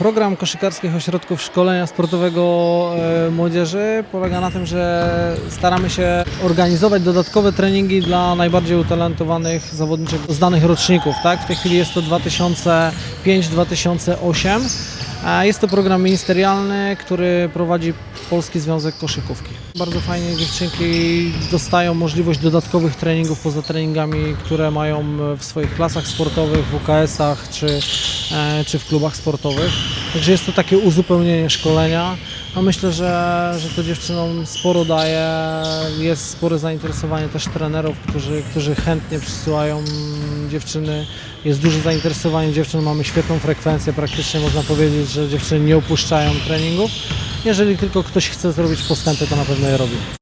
Program koszykarskich ośrodków szkolenia sportowego e, młodzieży polega na tym, że staramy się organizować dodatkowe treningi dla najbardziej utalentowanych zawodniczych z danych roczników. Tak? W tej chwili jest to 2005-2008. Jest to program ministerialny, który prowadzi Polski Związek Koszykówki. Bardzo fajnie dziewczynki dostają możliwość dodatkowych treningów poza treningami, które mają w swoich klasach sportowych, WKS-ach czy, e, czy w klubach sportowych. Także jest to takie uzupełnienie szkolenia. No myślę, że, że to dziewczynom sporo daje. Jest spore zainteresowanie też trenerów, którzy, którzy chętnie przysyłają dziewczyny. Jest duże zainteresowanie dziewczyn, mamy świetną frekwencję, praktycznie można powiedzieć, że dziewczyny nie opuszczają treningów. Jeżeli tylko ktoś chce zrobić postępy, to na pewno je robi.